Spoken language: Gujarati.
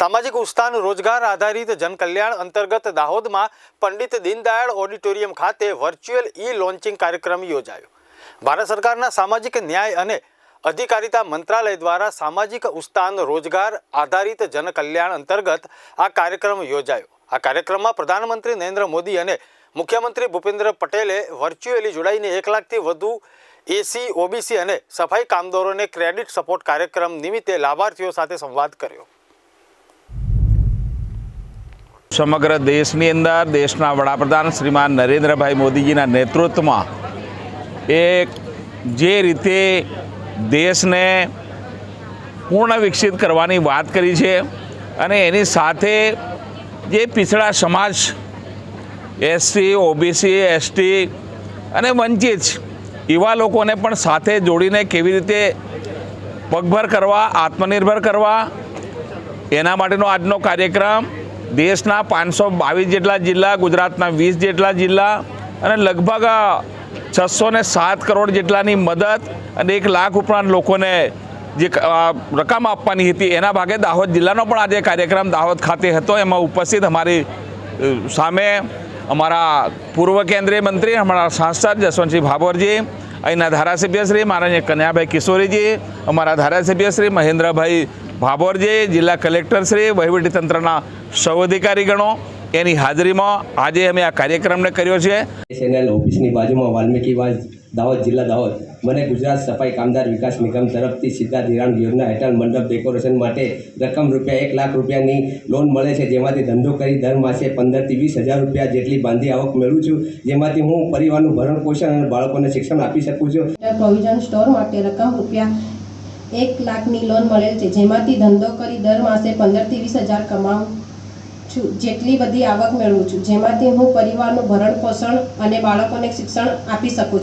સામાજિક ઉત્થાન, રોજગાર આધારિત જનકલ્યાણ અંતર્ગત દાહોદમાં પંડિત દીનદયાળ ઓડિટોરિયમ ખાતે વર્ચ્યુઅલ ઈ લોન્ચિંગ કાર્યક્રમ યોજાયો. ભારત સરકારના સામાજિક ન્યાય અને અધિકારિતા મંત્રાલય દ્વારા સામાજિક ઉત્થાન, રોજગાર આધારિત જનકલ્યાણ અંતર્ગત આ કાર્યક્રમ યોજાયો. આ કાર્યક્રમમાં પ્રધાનમંત્રી નરેન્દ્ર મોદી અને મુખ્યમંત્રી ભૂપેન્દ્ર પટેલે વર્ચ્યુઅલી જોડાઈને એક લાખથી વધુ એસી, ઓબીસી અને સફાઈ કામદારોને ક્રેડિટ સપોર્ટ કાર્યક્રમ નિમિત્તે લાભાર્થીઓ સાથે સંવાદ કર્યો. સમગ્ર દેશની અંદર દેશના વડાપ્રધાન શ્રીમાન નરેન્દ્રભાઈ મોદીજીના નેતૃત્વમાં એક જે રીતે દેશને પૂર્ણ વિકસિત કરવાની વાત કરી છે અને એની સાથે જે પિછડા સમાજ એસસી ઓબીસી એસટી અને વંચિત એવા લોકોને પણ સાથે જોડીને કેવી રીતે પગભર કરવા, આત્મનિર્ભર કરવા, એના માટેનો આજનો કાર્યક્રમ દેશના પાંચસો બાવીસ જેટલા જિલ્લા, ગુજરાતના વીસ જેટલા જિલ્લા અને લગભગ છસો ને સાત કરોડ જેટલાની મદદ અને એક લાખ ઉપરાંત લોકોને જે રકમ આપવાની હતી, એના ભાગે દાહોદ જિલ્લાનો પણ આજે કાર્યક્રમ દાહોદ ખાતે હતો. એમાં ઉપસ્થિત અમારી સામે અમારા પૂર્વ કેન્દ્રીય મંત્રી, અમારા સાંસદ જસવંતસિંહ ભાભોરજી અહીંના ધારાસભ્ય શ્રી માનનીય કન્યાભાઈ કિશોરીજી, અમારા ધારાસભ્ય શ્રી મહેન્દ્રભાઈ ભાભોરજી, જિલ્લા કલેક્ટરશ્રી વહીવટીતંત્રના સૌ અધિકારીગણો એની હાજરીમાં આજે અમે આ કાર્યક્રમને કર્યો છે. એસએનએલ ઓફિસની બાજુમાં વાલ્મીકીવાસ દાહોદ જિલ્લા દાહોદ મને ગુજરાત સફાઈ કામદાર વિકાસ નિગમ તરફથી સીધા ધિરાણ યોજના હેઠળ મંડપ ડેકોરેશન માટે રકમ રૂપિયા એક લાખ રૂપિયાની લોન મળે છે. જેમાંથી ધંધો કરી દર માસે પંદરથી વીસ હજાર રૂપિયા જેટલી બાંધી આવક મેળવું છું. જેમાંથી હું પરિવારનું ભરણ પોષણ અને બાળકોને શિક્ષણ આપી શકું છું. પ્રોવિઝન સ્ટોર માટે રકમ રૂપિયા એક લાખની લોન મળેલ છે. જેમાંથી ધંધો કરી દર માસે પંદરથી વીસ હજાર કમાઉં છું. જેટલી બધી આવક મેળવું છું. જેમાંથી હું પરિવારનું ભરણ પોષણ અને બાળકોને શિક્ષણ આપી શકું